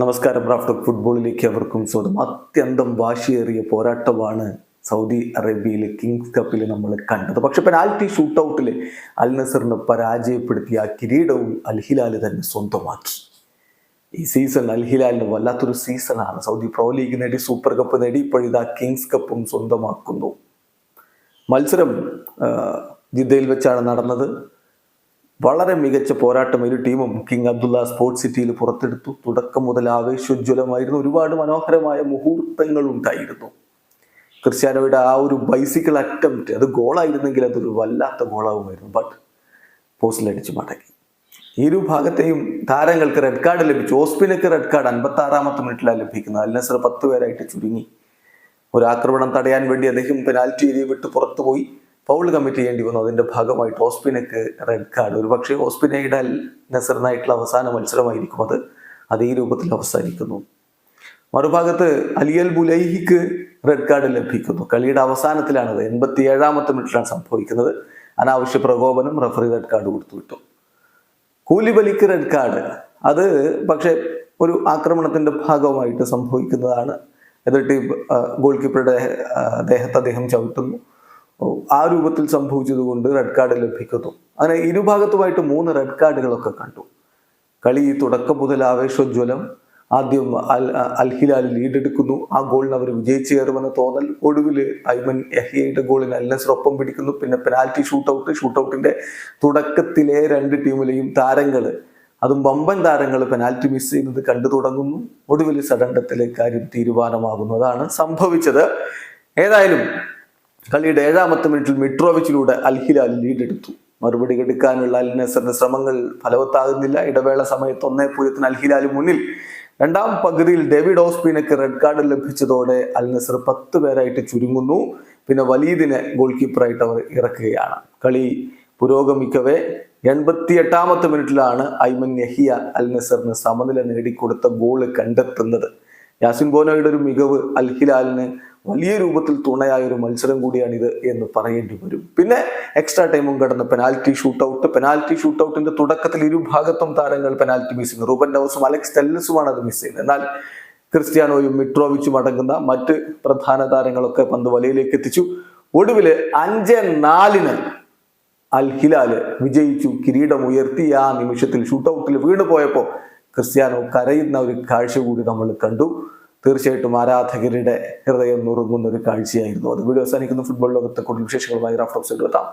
നമസ്കാരം റാഫ്റ്റർ ഫുട്ബോളിലേക്ക് അവർക്കും സ്വാഗതം. അത്യന്തം വാശിയേറിയ പോരാട്ടമാണ് സൗദി അറേബ്യയിലെ കിങ്സ് കപ്പിൽ നമ്മൾ കണ്ടത്. പക്ഷെ പെനാൽറ്റി ഷൂട്ടൗട്ടിൽ അൽ നസറിനെ പരാജയപ്പെടുത്തിയ ആ കിരീടവും അൽ ഹിലാൽ തന്നെ സ്വന്തമാക്കി. ഈ സീസൺ അൽ ഹിലാലിന് വല്ലാത്തൊരു സീസണാണ്. സൗദി പ്രോ ലീഗ് നേടി സൂപ്പർ കപ്പ് നേടി ഇപ്പോഴിതാ കിങ്സ് കപ്പും സ്വന്തമാക്കുന്നു. മത്സരം ജിദ്ദയിൽ വെച്ചാണ് നടന്നത്. വളരെ മികച്ച പോരാട്ടം ഇരു ടീമും കിങ് അബ്ദുള്ള സ്പോർട്സ് സിറ്റിയിൽ പുറത്തെടുത്തു. തുടക്കം മുതൽ ആവേശോജ്വലമായിരുന്നു. ഒരുപാട് മനോഹരമായ മുഹൂർത്തങ്ങൾ ഉണ്ടായിരുന്നു ക്രിസ്ത്യാനോയുടെ ആ ഒരു ബൈസിക്കിൾ അറ്റംപ്റ്റ് അത് ഗോളായിരുന്നെങ്കിൽ അതൊരു വല്ലാത്ത ഗോളാവുമായിരുന്നു ബട്ട് പോസ്റ്റിൽ പോസ്റ്റിലടിച്ച് മടക്കി. ഇരു ഭാഗത്തെയും താരങ്ങൾക്ക് റെഡ് കാർഡ് ലഭിച്ചു. ഓസ്പിനക്ക് റെഡ് കാർഡ് അൻപത്തി ആറാമത്തെ മിനിറ്റിലാണ് ലഭിക്കുന്നത്. അൽ നസർ പത്ത് പേരായിട്ട് ചുരുങ്ങി. ഒരു ആക്രമണം തടയാൻ വേണ്ടി അദ്ദേഹം പെനാൽറ്റി ഏരിയ വിട്ട് പുറത്തുപോയി. ഫൗൾ കമ്മിറ്റ് ചെയ്യേണ്ടി വന്നു. അതിന്റെ ഭാഗമായിട്ട് ഓസ്പിനക്ക് റെഡ് കാർഡ് ഒരു പക്ഷേ ഓസ്പിനയുടെ നെസറിനായിട്ടുള്ള അവസാന മത്സരമായിരിക്കും അത്. അത് ഈ രൂപത്തിൽ അവസാനിക്കുന്നു. മറുഭാഗത്ത് അലിയൽ ബുലൈഹിക്ക് റെഡ് കാർഡ് ലഭിക്കുന്നു. കളിയുടെ അവസാനത്തിലാണത്. എൺപത്തി ഏഴാമത്തെ മിനിറ്റിലാണ് സംഭവിക്കുന്നത്. അനാവശ്യ പ്രകോപനം റഫറി റെഡ് കാർഡ് കൊടുത്തു വിട്ടു. കൂലിബലിക്ക് റെഡ് കാർഡ് അത് പക്ഷേ ഒരു ആക്രമണത്തിന്റെ ഭാഗമായിട്ട് സംഭവിക്കുന്നതാണ്. എതിർ ടീം ഗോൾ കീപ്പറുടെ ദേഹത്ത് അദ്ദേഹം ചവിട്ടുന്നു. ആ രൂപത്തിൽ സംഭവിച്ചതുകൊണ്ട് റെഡ് കാർഡ് ലഭിക്കുന്നു. അങ്ങനെ ഇരുഭാഗത്തുമായിട്ട് മൂന്ന് റെഡ് കാർഡുകളൊക്കെ കണ്ടു. കളി തുടക്കം മുതൽ ആവേശോജ്വലം ആദ്യം അൽ അൽ ഹിലാൽ ലീഡ് എടുക്കുന്നു. ആ ഗോളിന് അവർ വിജയിച്ചു കയറുമെന്ന് തോന്നൽ. ഒടുവിൽ ഐമൻ യഹിയയുടെ ഗോളിന് നസർ പിടിക്കുന്നു. പിന്നെ പെനാൽറ്റി ഷൂട്ടൗട്ട് ഷൂട്ടൗട്ടിന്റെ തുടക്കത്തിലെ രണ്ട് ടീമിലെയും താരങ്ങൾ അതും വമ്പൻ താരങ്ങൾ പെനാൽറ്റി മിസ് ചെയ്യുന്നത് കണ്ടു തുടങ്ങുന്നു. ഒടുവിൽ സഡണ്ടത്തിലെ കാര്യം തീരുമാനമാകുന്നതാണ് സംഭവിച്ചത്. ഏതായാലും കളിയുടെ ഏഴാമത്തെ മിനിറ്റിൽ മിട്രോവിച്ചിലൂടെ അൽഹിലാൽ ലീഡ് എടുത്തു മറുപടി എടുക്കാനുള്ള അൽ നസറിന്റെ ശ്രമങ്ങൾ ഫലവത്താകുന്നില്ല. ഇടവേള സമയത്ത് ഒന്നേ പൂജ്യത്തിന് അൽ ഹിലാൽ മുന്നിൽ. രണ്ടാം പകുതിയിൽ ഡേവിഡ് ഓസ്പിനക്ക് റെഡ് കാർഡ് ലഭിച്ചതോടെ അൽ നസർ പത്ത് പേരായിട്ട് ചുരുങ്ങുന്നു. പിന്നെ വലീദിനെ ഗോൾ കീപ്പറായിട്ട് അവർ ഇറക്കുകയാണ്. കളി പുരോഗമിക്കവേ. എൺപത്തി എട്ടാമത്തെ മിനിറ്റിലാണ് ഐമൻ യഹിയ അൽ നസറിന് സമനില നേടിക്കൊടുത്ത ഗോൾ കണ്ടെത്തുന്നത്. യാസിൻ ബോനോയുടെ ഒരു മികവ് അൽ ഹിലാലിന് വലിയ രൂപത്തിൽ തുണയായ ഒരു മത്സരം കൂടിയാണിത് എന്ന് പറയേണ്ടി വരും. പിന്നെ എക്സ്ട്രാ ടൈമും കടന്ന് പെനാൽറ്റി ഷൂട്ടൗട്ട് പെനാൽറ്റി ഷൂട്ടൗട്ടിന്റെ തുടക്കത്തിൽ ഇരുഭാഗത്തും താരങ്ങൾ പെനാൽറ്റി മിസ് ചെയ്യുന്നു. റൂബൻ നവസും അലക്സ് ടെല്ലസുമാണ് അത് മിസ് ചെയ്യുന്നത്. എന്നാൽ ക്രിസ്ത്യാനോയും മിട്രോവിച്ചും അടങ്ങുന്ന മറ്റ് പ്രധാന താരങ്ങളൊക്കെ പന്ത് വലയിലേക്ക് എത്തിച്ചു. ഒടുവിൽ അഞ്ച് നാലിന് അൽ ഹിലാൽ വിജയിച്ചു. കിരീടം ഉയർത്തി ആ നിമിഷത്തിൽ ഷൂട്ടൗട്ടിൽ വീണു പോയപ്പോൾ ക്രിസ്ത്യാനോ കരയുന്ന ഒരു കാഴ്ച കൂടി നമ്മൾ കണ്ടു. തീർച്ചയായിട്ടും ആരാധകരുടെ ഹൃദയം നുറുങ്ങുന്ന ഒരു കാഴ്ചയായിരുന്നു അത്. വീഡിയോ അവസാനിക്കുന്ന. ഫുട്ബോൾ ലോകത്തെ കൂടുതൽ വിശേഷങ്ങളുമായി റഫറൻസ് എത്താം.